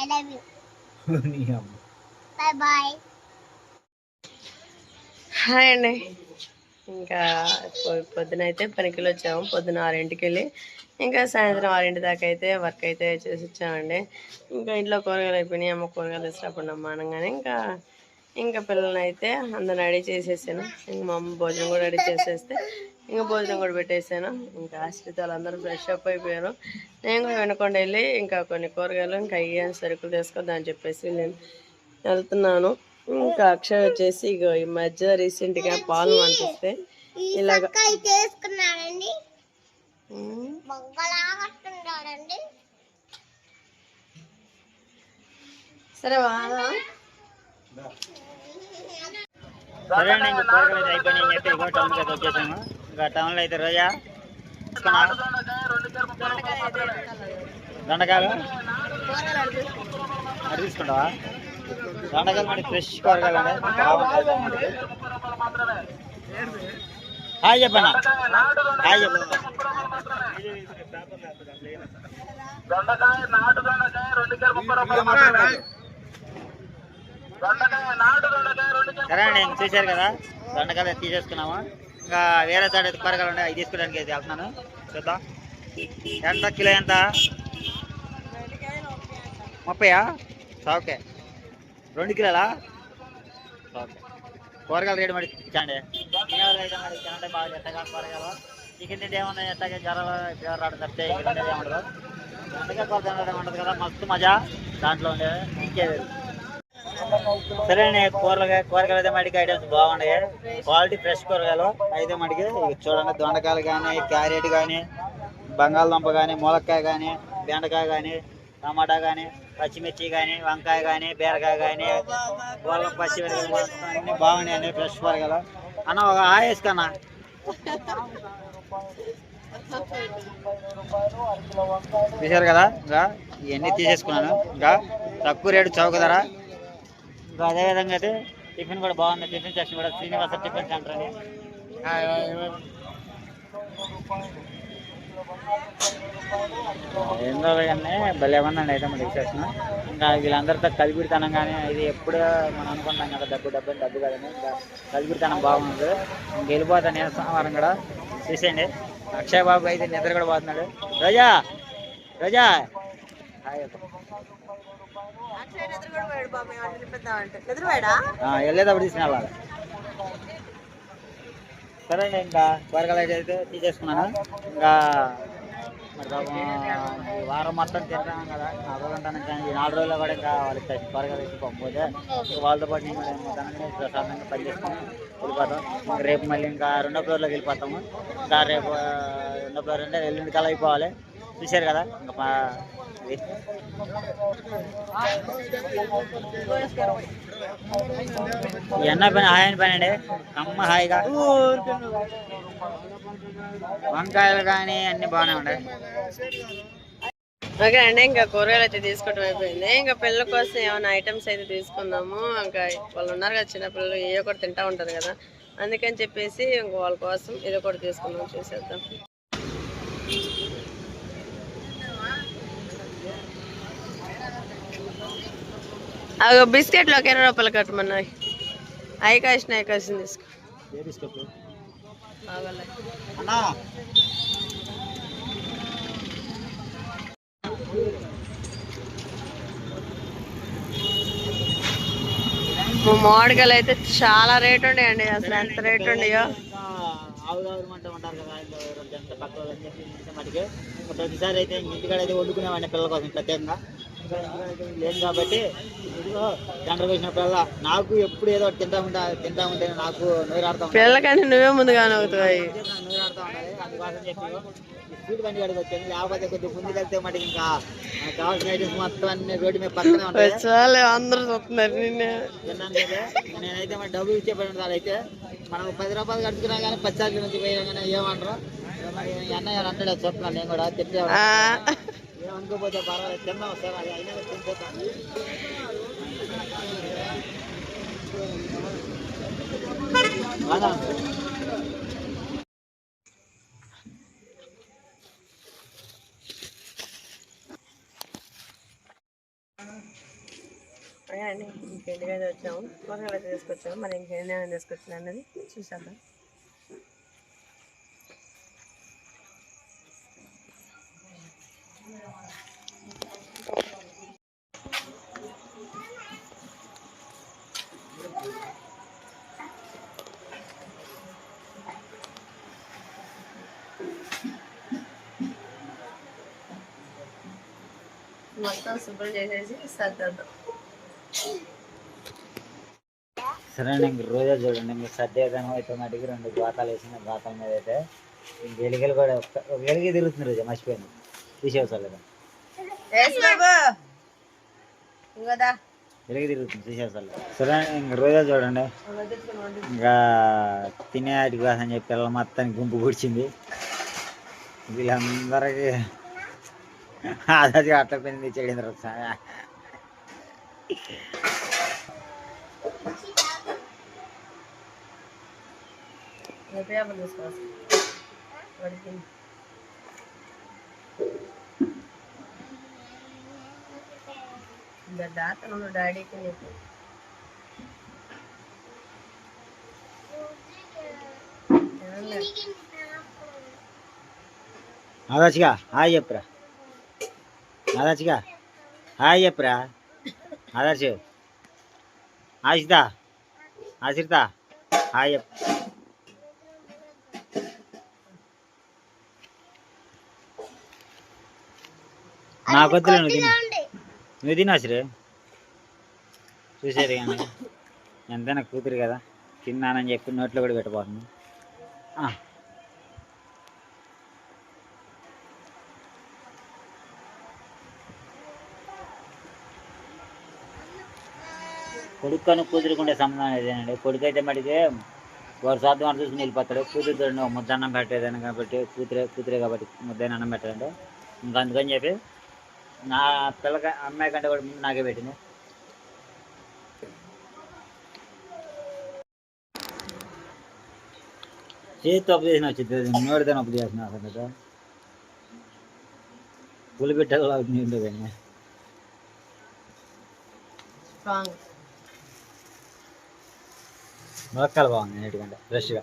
I love you నీ అమ్మ bye bye hi అండి ఇంకా పొద్దున అయితే పనికి వచ్చాము పొద్దున ఆరింటికి వెళ్ళి ఇంకా సాయంత్రం ఆరింటి దాకా అయితే వర్క్ అయితే చేసి వచ్చామండి. ఇంకా ఇంట్లో కూరగాయలు అయిపోయినాయి. అమ్మ కూరగాయలు తెచ్చినప్పుడు అనగానే ఇంకా ఇంకా పిల్లల్ని అయితే అందరు రెడీ చేసేసాను. ఇంకా మా అమ్మ భోజనం కూడా రెడీ చేసేస్తే ఇంకా భోజనం కూడా పెట్టేశాను ఇంకా ఆశ్రిత వాళ్ళందరూ ఫ్రెష్ అప్ అయిపోయారు. నేను కూడా వెనకుండా వెళ్ళి ఇంకా కొన్ని కూరగాయలు ఇంకా అయ్యే సరుకులు తీసుకొద్దామని చెప్పేసి నేను వెళ్తున్నాను. ఇంకా అక్షయ్ వచ్చేసి ఇగో ఈ మధ్య రీసెంట్గా పాలు పంపిస్తే ఇలాగ సరే వాదా. సరే అండి ఇంకా కూరగాయలు అయితే అయిపోయినాయి అని చెప్పి ఇగో టౌన్కి అయితే వచ్చేసాము. ఇంకా టౌన్లో అయితే రోజా? దొండకాయలు? అది తీసుకుంటావా? దొండకాయలు మరి ఫ్రెష్ కూరగాయలు అండి బాగుంటాయి మనకి. హాయ్ చెప్పన్నా హాయ్ చెప్పు. సరే అండి ఇంక చూశారు కదా? దొండకాయలు అయితే ఇంకా వేరే చోట అయితే కూరగాయలు ఉన్నాయి అవి తీసుకోవడానికి అయితే వెళ్తున్నాను. చూద్దాం. ఎంత కిలో ఎంత? ముప్పయా? ఓకే రెండు కిలోలా? ఓకే. కూరగాయలు రేటు మరి ఇచ్చండి తినేవాళ్ళు బాగా ఎట్టగా కూరగాయలు. చికెన్ తింటే ఏమన్నా ఎట్టగా జ్వరాలు ఫీవర్ రావడం తప్పితే ఇక్కడ తినేది ఏముండదు. దొండకాయ కూర తినడం ఉండదు కదా మస్తు మజా. దాంట్లో ఉండేది ఇంకేది? సరే అండి కూరగాయ కూరగాయలు అయితే మటుకు ఐటమ్స్ బాగున్నాయి. క్వాలిటీ ఫ్రెష్ కూరగాయలు. అయితే మటుకి చూడండి దొండకాయలు కానీ క్యారెట్ కానీ బంగాళదుంప కానీ ములక్కాయ కానీ బెండకాయ కానీ టమాటా కానీ పచ్చిమిర్చి కానీ వంకాయ కానీ బీరకాయ కానీ వాళ్ళ పచ్చిమిరకాయలు మొత్తం అన్ని బాగున్నాయండి ఫ్రెష్ కూరగాయలు. అన్న ఒక ఆయేసుకన్నా కన్నా. కదా? ఇంకా ఇవన్నీ తీసేసుకున్నాను. ఇంకా తక్కువ రేటు చౌక ధర సో అదేవిధంగా అయితే టిఫిన్ కూడా బాగుంది. టిఫిన్ సెక్షన్ కూడా శ్రీనివాస టిఫిన్ సెంటర్ అని. ఏందో కానీ భలే ఉందండి అయితే మన సెక్షన్ ఇంకా వీళ్ళందరితో కలిపిడితనం కానీ ఇది ఎప్పుడు మనం అనుకుంటాం కదా డబ్బు డబ్బు డబ్బు కదని ఇంకా కలిపిడితనం బాగుంది ఇంక వెళ్ళిపోతాను నేను సోమవారం కూడా. చూసేయండి. అక్షయ్ బాబు అయితే నిద్ర కూడా పోతున్నాడు. రోజా! రోజా! హాయ్ అప్ప. వెళ్ళేటప్పుడు తీసుకుని వెళ్ళాలి. సరే అండి ఇంకా కూరగాయలు అయితే తీసేసుకున్నాను. ఇంకా మరి పాపం ఈ వారం మొత్తం తింటాం కదా అవ్వకుంటాను కానీ ఈ నాలుగు రోజుల్లో కూడా ఇంకా వాళ్ళకి కూరగాయలు తెచ్చి పంపకపోతే వాళ్ళతో పాటు నేను కూడా ప్రశాంతంగా పని చేసుకుని వెళ్ళిపోతాం రేపు మళ్ళీ ఇంకా రెండో ఫ్లోర్లోకి వెళ్ళిపోతాము. ఇంకా రేపు రెండో ఫ్లోర్ అంటే ఎల్లుండి కల అయిపోవాలి. చూశారు కదా? ఇంకా ఈ ఎన్న పని హాయ్ పని అండి. అమ్మ హాయిగా. వంకాయలు కానీ అన్ని బాగానే ఉన్నాయి. ఓకే అండి ఇంకా కూరగాయలు అయితే తీసుకోవడం అయిపోయింది. ఇంకా పిల్లల కోసం ఏమైనా ఐటమ్స్ అయితే తీసుకుందాము. ఇంకా వాళ్ళు ఉన్నారు కదా చిన్నపిల్లలు ఏ ఒకటి తింటా ఉంటారు కదా. అందుకని చెప్పేసి ఇంక వాళ్ళ కోసం ఇది ఒకటి తీసుకుందాం చూసేద్దాం. అవి బిస్కెట్లు ఒక ఇరవై రూపాయలు కట్టమన్నాయి. అవి కాసిన అవి కాసిన తీసుకో. మామిడికాయలు అయితే చాలా రేట్ ఉన్నాయండి. అసలు ఎంత రేట్ ఇంకా ప్రతిసారి అయితే ఇంటికాడ అయితే వండుకునేవాడిని పిల్లల కోసం ప్రత్యేకంగా. లేదు కాబట్టి ఇదిగో దండ వేసినప్పుడల్లా నాకు ఎప్పుడు ఏదో తింటా ఉంటా తింటా ఉంటే నాకు నోరాడుతూ ఉంటాను పిల్లలకంటే నువ్వే ముందుగానే అవుతాయి నోరాడుతూ ఉండాలి అందుకోసం చెప్పి స్పీడ్ బండి కాడికి వచ్చాను. లేకపోతే కొద్దిగా ముందుకు వెళ్తే మటుకు ఇంకా మనకు కావాల్సిన ఐటమ్స్ మొత్తం అన్ని రోడ్డు మీద పక్కనే ఉంటాయి. అందరూ చూస్తున్నారు నేనైతే మరి డబ్బులు ఇచ్చే పడి ఉంటాను అయితే. మనం పది రూపాయలు కట్టుకున్నా కానీ పచ్చాకి నుంచి పోయినా కానీ ఏమంటారు? మరి అన్నయ్య అంటాడు చెప్తున్నాను నేను కూడా తిట్టే అనుకోపోతే పర్వాలేదు. తిన్నాం సార్ అది అయినా తినిపోతాను బాగా అలాగే ఇంకేంటికి వచ్చాము. కూరగాయలు తీసుకొచ్చాము. మరి ఇంకేం తీసుకొచ్చాను అన్నది చూసేద్దాం. మొత్తం శుభ్రం చేసేసి సర్దేద్దాం సరే ఇంక రోజా చూడండి ఇంక సర్దేదనం అయితే మటుకు రెండు గోతాలు వేసిన గోతాల మీద అయితే ఎలికలు కూడా ఒక ఎలిగి తిరుగుతుంది రోజా లేదా ఇంకోదా? ఎలిగి తిరుగుతుంది తీసేవసరం లేదు సరే ఇంక రోజా చూడండి ఇంకా తినే వాటి కోసం చెప్పి పిల్లల మొత్తానికి గుంపు కూర్చింది. వీళ్ళందరికీ ఆదాది అట్ల తీసుకోవాలి వాడికి. ఇంకా దాతను డాడీకి ఏమన్నా? ఆదాచిగా హాయ్ చెప్పురా. ఆదాచిగా హాయ్ చెప్పురా. ఆదర్శ్ ఆశిత ఆశ్రిత హాయ్ చెప్పు. నాకు వద్దులే నువ్వు తిను. నువ్వు తినాసిరే చూసేది కానీ. ఎంతైనా కూతురు కదా. తిన్నానని చెప్పి నోట్లో కూడా పెట్టబోతుంది. కొడుకును కూతురుకుండే సంబంధం ఇదేనండి కొడుకు అయితే మటుకే వాడు సాధ్యం వాడు చూసుకుని వెళ్ళిపోతాడు. కూతురుతో ముద్దన్నం పెట్టేదాన్ని కాబట్టి కూతురే కూతురే కాబట్టి ముద్దైన అన్నం పెట్టాడు ఇంకా అందుకని చెప్పి నా పిల్లక అమ్మాయి కంటే కూడా ముందు నాకే పెట్టింది. చేతి తప్పు చేసిన వచ్చింది నోడితే నొప్పు చేసిన అసలు పులి పెట్టాలి కానీ స్ట్రాంగ్ ములక్కాయలు బాగుంది నీటికంటే ఫ్రెష్గా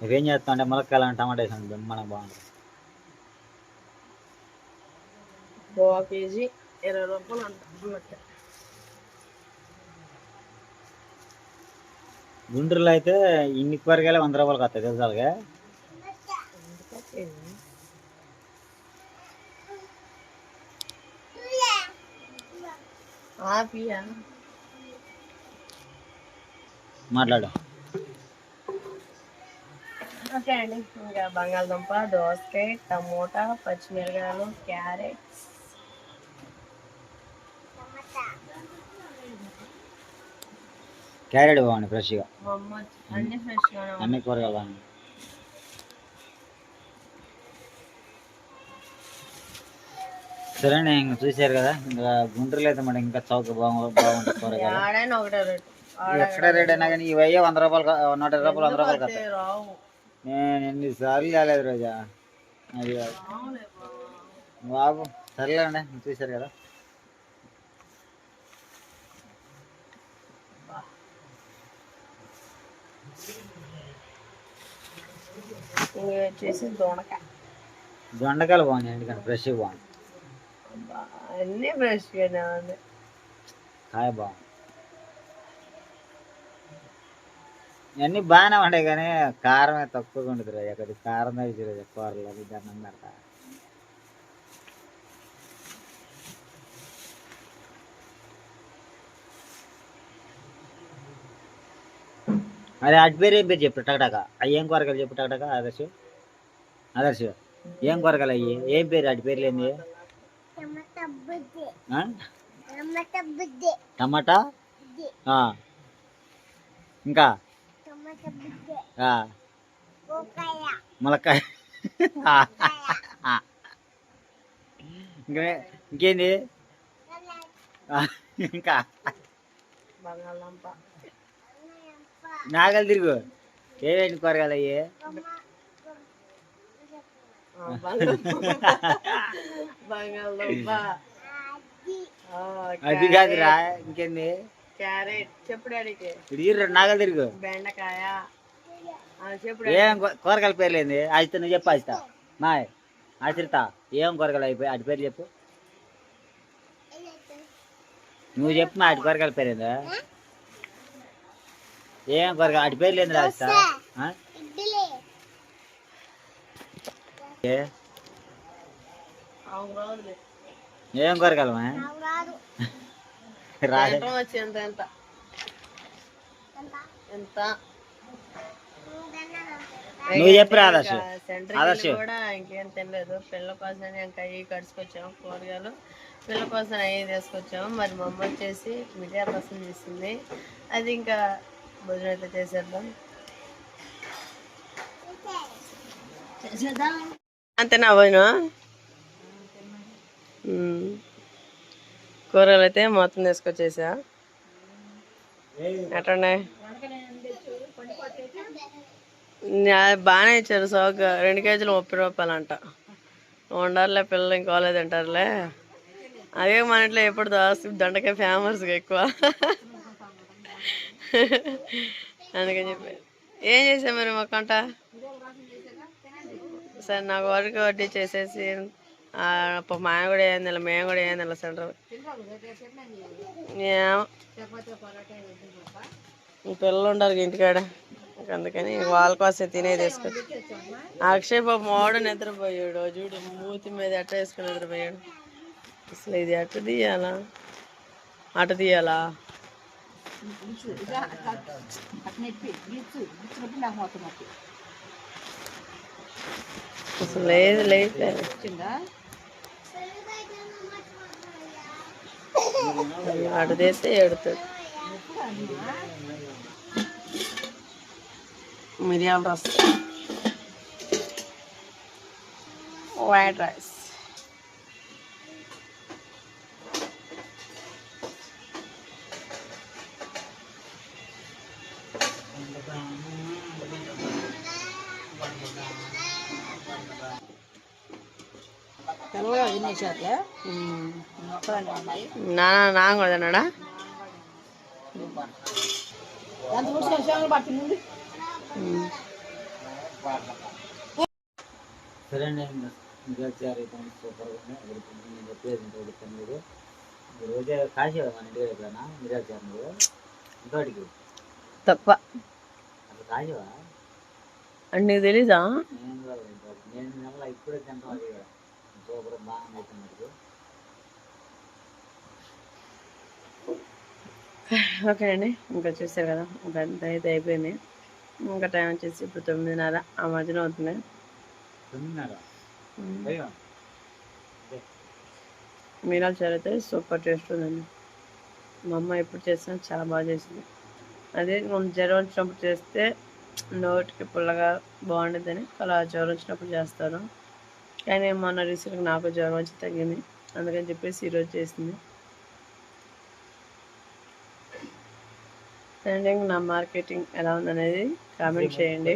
నువ్వేం చేస్తావు అంటే ములక్కాయలు టమాటా వేసాను బ్రహ్మాండంగా బాగుంటుంది గోవా కేజీ ఇరవై రూపాయలు అంట. గుంటూరులో అయితే ఇన్ని కూరగాయలు వంద రూపాయలకి వస్తాయి తెలుసా వాళ్ళకి? ఆపియా మాట్లాడు. ఓకే అండి. ఇంకా బంగాళదుంప దోసకాయ టమోటా పచ్చిమిరకాయలు క్యారెట్ క్యారెట్ బాగుంది ఫ్రెష్గా. అమ్మ అన్ని ఉన్నాయి. అన్ని కూరగాయలు బాగున్నాయి. సరే ఇంక చూశారు కదా. ఇంకా గుంటూరులో అయితే మరి ఇంకా చౌక బాగు బాగుంటుంది కూరగాయలు. ఆడైనా ఒకటే రేటు. ఎక్కడ రేట్ అయినా కానీ ఇవి అయ్యే వంద రూపాయలు నూట ఇరవై రూపాయలు వంద రూపాయలు కదా నేను ఎన్నిసార్లు కాలేదు రోజా? అది కాదు. బాబు సర్లేండి చూశారు కదా. వచ్చేసి దొండకాయ. దొండకాయలు బాగున్నాయి ఎందుకంటే ఫ్రెష్ బాగుంది అన్ని ఫ్రెష్గానే ఉంది. కాయ బాగుంది. ఇవన్నీ బాగానే ఉంటాయి కానీ కారమే తక్కువగా రోజా కొద్దిగా కారం తగ్గించి రోజా కూరలో అది దండం పెడతా అరే అటు పేరు ఏం పేరు చెప్పు టకటక అవి ఏం కూరగాయలు చెప్పు టకటక ఆదర్శ్. ఆదర్శ్ ఏం కూరగాయలు అయ్యి? ఏం పేరు అటు పేర్లు ఏంది? టమాటా. ఇంకా? టమాటా బుద్ధి ఆ, గోకాయ ములక్కాయ ఆ, ఆ. ఇంకా ఇంకేంది ఆ, ఇంకా బంగాళదుంప నాగలు తిరుగు ఏవేంటి కూరగాయలు అయ్యి ఆ, బంగాళదుంప బంగాళదుంప అది ఆ, ఆ, అది కాదురా ఇంకేంది క్యారెట్. చెప్పు డాడీకి ఇది రెండు నాగలు తిరుగు. బెండకాయ. ఆ, చెప్పు ఏం కూరగాయల పేర్లు ఏంది? ఆచిత నువ్వు చెప్పు ఆచిత మాయ్. ఆచరిత ఏం కూరగాయలు అయిపోయి అటు పేరు చెప్పు. నువ్వు చెప్పు మా అటు కూరగాయల పేరు ఏందా? ఏం కూరగాయ అటు ఆచిత ఆ? ఇడ్లీ. ఏ? కూరగాయలు సాయంత్రం వచ్చి ఎంత ఎంత? నువ్వు చెప్పు ఆదర్శ్. సెంటర్ ఆదర్శ్. కూడా ఇంకేం తినలేదు. పిల్ల కోసం ఇంకా అవి కడుచుకొచ్చాము కూరగాయలు. పిల్ల కోసం అవి తీసుకొచ్చాము మరి మా అమ్మ వచ్చేసి మిరియా రసం చేసింది. అది ఇంకా భోజనం అయితే చేసేద్దాం. అంతేనా భోజనం. కూరలు అయితే మొత్తం తీసుకొచ్చేసా. ఎట్లున్నాయి బాగానే ఇచ్చారు సోగ్గా. రెండు కేజీలు ముప్పై రూపాయలు అంట ఉండాలిలే పిల్లలు ఇంకోలే తింటారులే. అదే మన ఇంట్లో ఎప్పుడు దోస్తు దండకాయ ఫేమస్గా ఎక్కువ. అందుకని చెప్పి. ఏం చేసాం మరి మా సరే నాకు వరకు వడ్డీ చేసేసి ఆ, మా ఆయన కూడా ఏం తినలే మేము కూడా ఏం తినలే సెంటర్. పిల్లలు ఉండాలి ఇంటికాడ అందుకని వాళ్ళ కోసం తినే తీసుకొచ్చి అక్షయ్ బాబు మోడ నిద్రపోయాడు. చూడు మూతి మీద ఎట్ట వేసుకుని నిద్రపోయాడు. అసలు ఇది ఎట్ట తీయాలా? అట తీయాలా? అసలు లేదు లేదు. అటు తీస్తే ఎడుతాడు మిరియాల రసం. వైట్ రైస్ నాన్న నాన్న కూడా తిన్నాడా. సరే అండి సూపర్గా నేను ఇంకోటి రోజే కాసేవా మన ఇంటికి ఎప్పుడైనా మిరాచారు నువ్వు ఇంకోటికి తప్ప. అసలు కాసేవా అంటే నీకు తెలీదా? నేను. నేను ఇప్పుడే తింటాం అది సూపర్ బాగా అవుతుంది ఓకే అండి. ఇంకా చూసారు కదా ఇంకా అంత అయితే అయిపోయింది. ఇంకా టైం వచ్చేసి ఇప్పుడు తొమ్మిదిన్నర. ఆ మధ్యన అవుతుంది. మీనాలు చారు అయితే సూపర్ టేస్ట్ ఉందండి. మా అమ్మ ఎప్పుడు చేసినా చాలా బాగా చేసింది. అదే మనం జ్వరం వచ్చినప్పుడు చేస్తే నోటికి పుల్లగా బాగుండేదని అలా జ్వరం వచ్చినప్పుడు చేస్తాను. కానీ మొన్న రీసెంట్గా నాకు జ్వరం వచ్చి తగ్గింది. అందుకని చెప్పేసి ఈరోజు చేసింది. అండ్ నా మార్కెటింగ్ ఎలా ఉందనేది కామెంట్ చేయండి.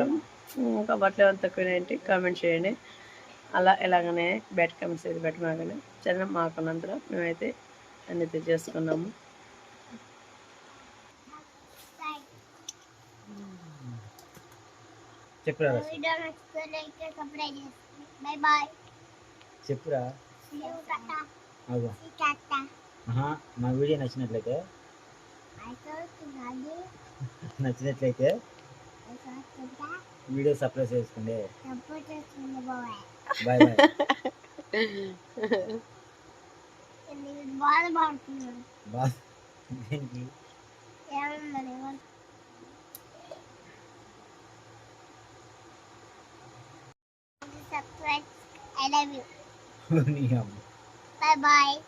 ఇంకా బట్టలు ఏమైనా తక్కువ కామెంట్ చేయండి. అలా ఎలాగనే బ్యాట్ కమెంట్స్ అయితే పెట్టమాగండి సరే మాకున్నంతలో మేమైతే అన్ని తెచ్చేసుకున్నాము చెప్పురా మా వీడియో నచ్చినట్లయితే నచ్చినట్లయితే వీడియో సప్లై చేసుకోండి బాయ్ బాయ్ బాయ్ దేనికి subscribe. I love you. Bye bye.